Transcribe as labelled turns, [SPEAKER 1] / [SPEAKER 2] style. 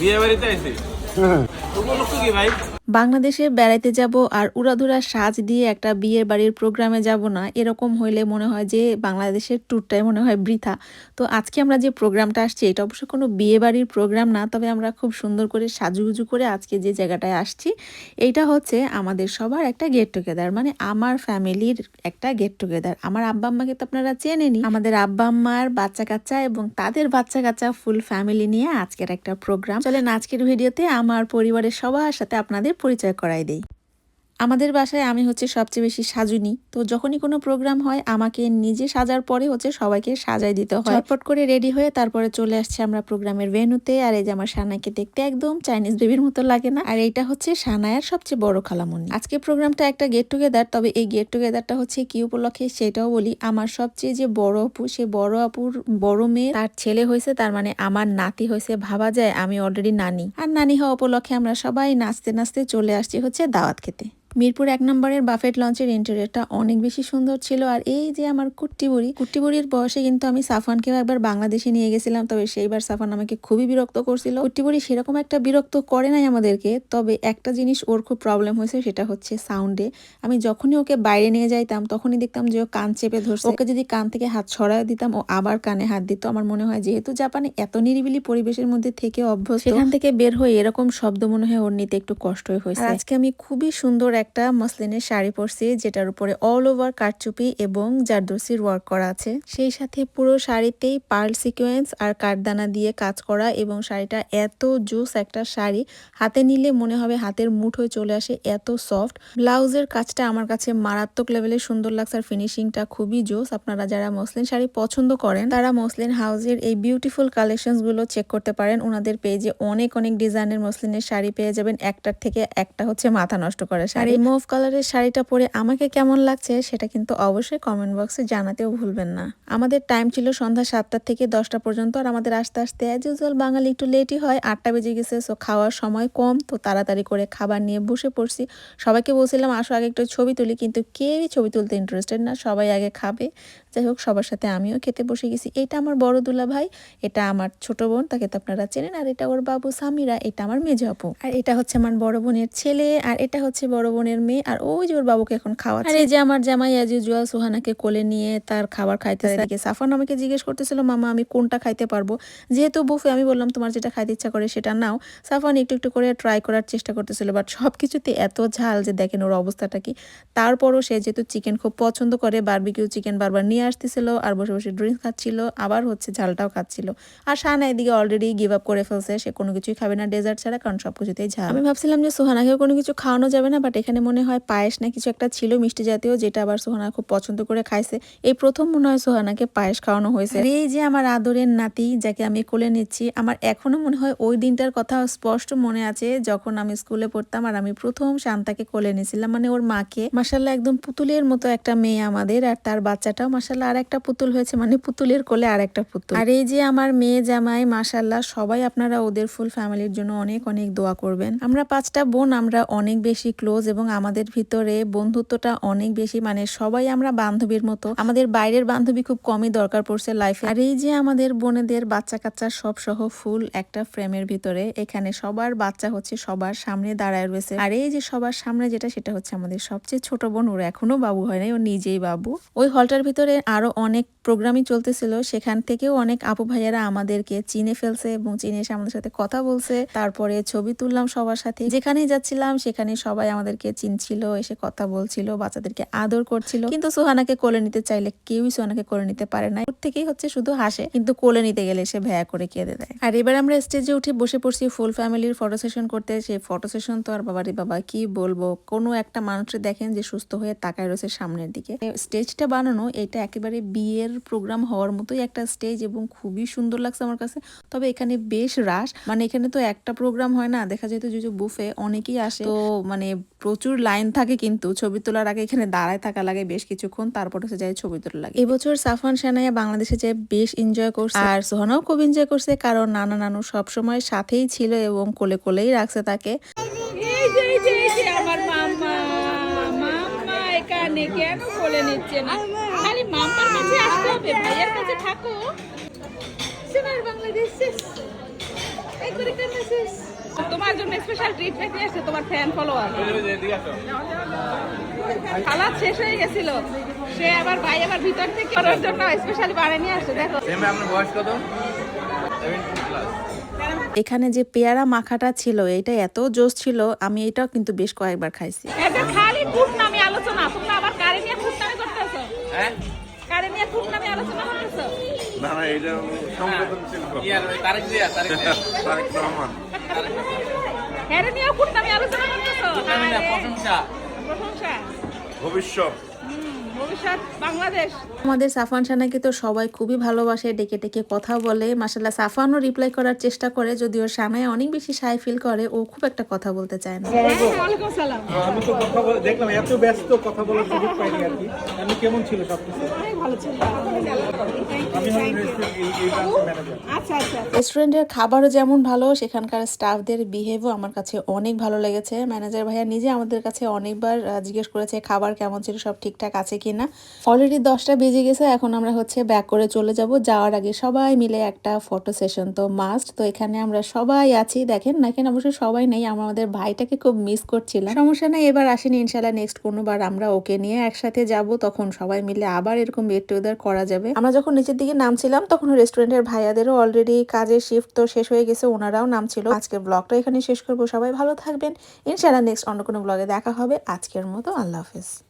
[SPEAKER 1] বিয়ে বাড়িতে আইছি? উপলক্ষ কি ভাই?
[SPEAKER 2] বাংলাদেশে বেড়াইতে যাব আর উড়াধুরা সাজ দিয়ে একটা বিয়ের বাড়ির প্রোগ্রামে যাব না, এরকম হইলে মনে হয় যে বাংলাদেশের ট্যুরটাই মনে হয় বৃথা। তো আজকে আমরা যে প্রোগ্রামটা আসছি, এটা অবশ্য কোনো বিয়ে বাড়ির প্রোগ্রাম না, তবে আমরা খুব সুন্দর করে সাজুগুজু করে আজকে যে জায়গাটায় আসছি, এইটা হচ্ছে আমাদের সবার একটা গেট টুগেদার মানে আমার ফ্যামিলির একটা গেট টুগেদার আমার আব্বা আম্মাকে তো আপনারা চেনেনি আমাদের আব্বা আম্মার বাচ্চা কাচ্চা এবং তাদের বাচ্চা কাচ্চা ফুল ফ্যামিলি নিয়ে আজকের একটা প্রোগ্রাম। চলেন আজকের ভিডিওতে আমার পরিবারের সবার সাথে আপনাদের পরিচয় করাই দেই। আমাদের বাসায় আমি হচ্ছে সবচেয়ে বেশি সাজুনি। তো যখনই কোনো প্রোগ্রাম হয়, আমাকে নিজে সাজার পরে হচ্ছে সবাইকে সাজাই দিতে হয়। ঝটপট করে রেডি হয়ে তারপরে চলে আসছে আমরা প্রোগ্রামের ভেনুতে আর এই যে আমার সানাকে দেখতে একদম চাইনিজ বেবির মতো লাগে না। আর এইটা হচ্ছে সানায়ার সবচেয়ে বড় খালামুনি। আজকে প্রোগ্রামটা একটা গেট টুগেদার তবে এই গেট টুগেদারটা হচ্ছে কি উপলক্ষে সেটাও বলি, আমার সবচেয়ে যে বড় আপু, সে বড় আপুর বড় মেয়ে, তার ছেলে হয়েছে, তার মানে আমার নাতি হয়েছে। ভাবা যায়, আমি অলরেডি নানি। আর নানি হওয়া উপলক্ষে আমরা সবাই নাচতে নাচতে চলে আসছি হচ্ছে দাওয়াত খেতে। মিরপুর এক নম্বরের বাফেট লঞ্চের ইন্টেরিয়রটা অনেক বেশি সুন্দর ছিল। আর এই যে আমার কুট্টি বুড়ি কুট্টি বুড়ির বয়সে কিন্তু আমি সাফানকেও একবার বাংলাদেশে নিয়ে গেছিলাম তবে সেইবার সাফান আমাকে খুবই বিরক্ত করছিল। কুট্টি বুড়ি সেরকম একটা বিরক্ত করে নাই আমাদেরকে তবে একটা জিনিস ওর খুব প্রবলেম হয়েছে সেটা হচ্ছে সাউন্ডে আমি যখনই ওকে বাইরে নিয়ে যাইতাম তখনই দেখতাম যে ও কান চেপে ধরছে। ওকে যদি কান থেকে হাত ছড়ায় দিতাম ও আবার কানে হাত দিত। আমার মনে হয় যেহেতু জাপানে এত নিরিবিলি পরিবেশের মধ্যে থেকে অভ্যস্ত সেখান থেকে বের হয়ে এরকম শব্দ মনে হয় ওর নিতে একটু কষ্টই হয়েছে। আজকে আমি খুবই সুন্দর একটা মসলিনের শাড়ি পরছি, যেটার উপরে অল ওভার কারচুপি এবং জারদোসির ওয়ার্ক করা আছে। সেই সাথে পুরো শাড়িতেই পার্ল সিকোয়েন্স আর কাঠদানা দিয়ে কাজ করা এবং শাড়িটা এত জুস একটা শাড়ি, হাতে নিলে মনে হবে হাতের মুঠোয় চলে আসে এত সফট ব্লাউজের কাজটা আমার কাছে মারাত্মক লেভেলে সুন্দর লাগছে আর ফিনিশিংটা খুবই জোস আপনারা যারা মসলিন শাড়ি পছন্দ করেন, তারা মসলিন হাউসের এই বিউটিফুল কালেকশনগুলো চেক করতে পারেন। ওনাদের পেজে অনেক অনেক ডিজাইনের মসলিনের শাড়ি পেয়ে যাবেন। একটার থেকে একটা হচ্ছে মাথা নষ্ট করে শাড়ি। মুভ কালারের শাড়িটা পরে আমাকে কেমন লাগছে সেটা কিন্তু অবশ্যই কমেন্ট বক্সে জানাতেও ভুলবেন না। আমাদের টাইম ছিল সন্ধ্যা সাতটা থেকে দশটা পর্যন্ত আর আমাদের আস্তে আস্তে অ্যাজ ইউজুয়াল বাঙালি একটু লেটই হয় আটটা বেজে গেছে সো খাওয়ার সময় কম তো তাড়াতাড়ি করে খাবার নিয়ে বসে পড়ছি। সবাইকে বলছিলাম আসো আগে একটু ছবি তুলি। কিন্তু কেউই ছবি তুলতে ইন্টারেস্টেড না সবাই আগে খাবে। যাই হোক সবার সাথে আমিও খেতে বসে গেছি। এটা আমার বড় দুলা ভাই এটা আমার ছোট বোন তাকে তো আপনারা চেনেন আর এটা ওর বাবু সামিরা এটা আমার মেজ আপু। আর এটা হচ্ছে আমার বড় বোনের ছেলে আর এটা হচ্ছে বড় বোনের মেয়ে আর ওই যে ওর বাবুকে এখন খাওয়া আর এই যে আমার জামাই অ্যাজ ইউজুয়াল সোহানাকে কোলে নিয়ে তার খাবার খাইতে এদিকে সাফান আমাকে জিজ্ঞেস করতেছিল মামা আমি কোনটা খাইতে পারব? যেহেতু বুফে আমি বললাম তোমার যেটা খাইতে ইচ্ছা করে সেটা নাও। সাফান একটু একটু করে ট্রাই করার চেষ্টা করতেছিল বাট সব কিছুতে এত ঝাল যে দেখেন ওর অবস্থাটা কি। তারপরও সে যেহেতু চিকেন খুব পছন্দ করে বারবিকিউ চিকেন বারবার নিয়ে আসতেছিল আর বসে বসে ড্রিঙ্কস খাচ্ছিল আবার হচ্ছে ঝালটাও খাচ্ছিল। আর শাহানা এদিকে অলরেডি গিভ আপ করে ফেলছে সে কোনো কিছুই খাবে না ডেজার্ট ছাড়া কারণ সব কিছুতেই ঝাল। আমি ভাবছিলাম যে সোহানাকেও কোনো কিছু খাওয়ানো যাবে না বাট এখানে মনে হয় পায়েস না কিছু একটা ছিল মিষ্টি জাতীয় যেটা আবার সোহানা খুব পছন্দ করে খাইছে। এই প্রথম মনে হয় সোহানাকে পায়েস খাওয়ানো হয়েছে। এই যে আমার আদরের নাতি যাকে আমি কোলে নিচ্ছি আমার এখনও মনে হয় ওই দিনটার কথা স্পষ্ট মনে আছে যখন আমি স্কুলে পড়তাম আর আমি প্রথম শান্তাকে কোলে নিয়েছিলাম। মানে ওর মাকে মাসাল্লাহ একদম পুতুলের মতো একটা মেয়ে আমাদের আর তার বাচ্চাটাও মাসাল্লাহ আর একটা পুতুল হয়েছে মানে পুতুলের কোলে আর একটা পুতুল। আর এই যে আমার মেয়ে জামাই মাসাল্লাহ সবাই আপনারা ওদের ফুল ফ্যামিলির জন্য অনেক অনেক দোয়া করবেন। আমরা পাঁচটা বোন, আমরা অনেক বেশি ক্লোজ এবং আমাদের ভিতরে বন্ধুত্বটা অনেক বেশি মানে সবাই আমরা বান্ধবীর মতো। আমাদের বাইরের বান্ধবী খুব কমই দরকার পড়ছে লাইফে আর এই যে আমাদের বোনেদের বাচ্চা কাচ্চা সব সহ ফুল একটা ফ্রেমের ভিতরে, এখানে সবার বাচ্চা হচ্ছে, সবার সামনে দাঁড়ায় রয়েছে। আর এই যে সবার সামনে যেটা, সেটা হচ্ছে আমাদের সবচেয়ে ছোট বোন, ওর এখনও বাবু হয় নাই, ও নিজেই বাবু। ওই হলটার ভিতরে আরও অনেক প্রোগ্রামই চলতেছিল, সেখান থেকেও অনেক আপু ভাইয়ারা আমাদেরকে চিনে ফেলছে এবং চিনে এসে আমাদের সাথে কথা বলছে। তারপরে ছবি তুললাম সবার সাথে। যেখানেই যাচ্ছিলাম সেখানে সবাই আমাদেরকে চিনছিল, এসে কথা বলছিল, বাচ্চাদেরকে আদর করছিল। কিন্তু সোহানাকে কোলে নিতে চাইলে কেউই সোহানাকে কোলে নিতে পারে না। ওর থেকেই হচ্ছে শুধু হাসে, কিন্তু কোলে নিতে গেলে সে ভ্যা করে কেঁদে দেয়। আর এবার আমরা স্টেজে উঠে বসে পড়ছি ফুল ফ্যামিলির ফটো সেশন করতে। সেই ফটো সেশন তো আর বাবারে বাবা, কি বলব? কোনো একটা মানুষের দেখেন যে সুস্থ হয়ে তাকায় রয়েছে সামনের দিকে। স্টেজটা বানানো, এটা একেবারে বিয়ের প্রোগ্রাম হওয়ার মতোই একটা স্টেজ এবং খুবই সুন্দর লাগছে আমার কাছে। তবে এখানে বেশ রাশ মানে এখানে তো একটা প্রোগ্রাম হয় না দেখা যায় তো যে বুফে অনেকেই আসে। তো মানে প্রচুর লাইন থাকে কিন্তু ছবি তোলার আগে এখানে দাঁড়ায় থাকা লাগে বেশ কিছুক্ষণ তারপর হচ্ছে যায় ছবি তোলা লাগে। এবছর সাফান সানাইয়া বাংলাদেশে যে বেশ এনজয় করছে। আর সোহানাও খুব এনজয় করছে কারণ নানা নানু সবসময় সাথেই ছিল এবং কোলে কোলেই রাখছে তাকে।
[SPEAKER 3] আমার মাম্মা মাম্মা এখানে কেন কোলে নিচ্ছে না? খালি কাছে আসতে হবে ভাইয়ের কাছে থাকো। সোনার বাংলাদেশ শেষ। এই করে কেন আসিস? তোমার জন্য স্পেশাল ট্রিটমেন্ট নিয়ে আসছে তোমার ফ্যান ফলোয়ার খালাদ শেষ হয়ে গেছিল। সে আবার ভাই আবার ভিতর থেকে করার জন্য স্পেশালি বানিয়ে নিয়ে আসছে দেখো।
[SPEAKER 1] আপনার বয়স কত?
[SPEAKER 2] এখানে যে পেয়ারা মাখাটা ছিল এটা এত জোস ছিল আমি এটাও কিন্তু বেশ কয়েকবার খাইছি।
[SPEAKER 4] না না এটা সংবেদনশীল কথা।
[SPEAKER 1] ইয়ার ওই তারেক জিয়া তারেক
[SPEAKER 4] রহমান।
[SPEAKER 3] নিয়ে আলোচনা করতেছো। আরে,
[SPEAKER 1] প্রশংসা।
[SPEAKER 3] প্রশংসা।
[SPEAKER 4] ভবিষ্যৎ।
[SPEAKER 3] ভবিষ্যৎ বাংলাদেশ।
[SPEAKER 2] আমাদের সাফান সানাকে তো সবাই খুবই ভালোবাসে ডেকে ডেকে কথা বলে। মাসাল্লাহ সাফানও রিপ্লাই করার চেষ্টা করে যদিও সানায় অনেক বেশি সাই ফিল করে ও খুব একটা কথা বলতে চায় না।
[SPEAKER 3] হ্যাঁ, ওয়ালাইকুম আসসালাম।
[SPEAKER 5] আমি তো কথা বলে দেখলাম এত ব্যস্ত কথা বলার সুযোগ পাইনি আর কি। আমি কেমন ছিল সবকিছু?
[SPEAKER 3] ভালো ছিল।
[SPEAKER 5] আমি হলাম রেস্টুরেন্ট এই এই ব্রাঞ্চের ম্যানেজার
[SPEAKER 3] আচ্ছা আচ্ছা
[SPEAKER 2] রেস্টুরেন্টের খাবারও যেমন ভালো সেখানকার স্টাফদের বিহেভও আমার কাছে অনেক ভালো লেগেছে। ম্যানেজার ভাইয়া নিজে আমাদের কাছে অনেকবার জিজ্ঞেস করেছে খাবার কেমন ছিল? সব ঠিকঠাক আছে কিনা। অলরেডি দশটা বেজে গেছে, এখন আমরা হচ্ছে ব্যাক করে চলে যাব। যাওয়ার আগে সবাই মিলে একটা ফটো সেশন তো মাস্ট তো এখানে আমরা সবাই আছি, দেখেন না এখানে অবশ্যই সবাই নেই আমাদের ভাইটাকে খুব মিস করছিলাম। সমস্যা নেই, এবার আসেনি ইনশাল্লাহ নেক্সট কোনোবার আমরা ওকে নিয়ে একসাথে যাব, তখন সবাই মিলে আবার এরকম গেট টুগেদার করা যাবে। আমরা যখন নিচের দিকে নামছিলাম, তখন রেস্টুরেন্টের ভাইয়াদেরও অলরেডি কাজের শিফট তো শেষ হয়ে গেছে, ওনারাও নামছিল। আজকের ব্লগটা এখানে শেষ করব, সবাই ভালো থাকবেন। ইনশাল্লাহ নেক্সট অন্য কোনো ব্লগে দেখা হবে। আজকের মতো আল্লাহ হাফেজ।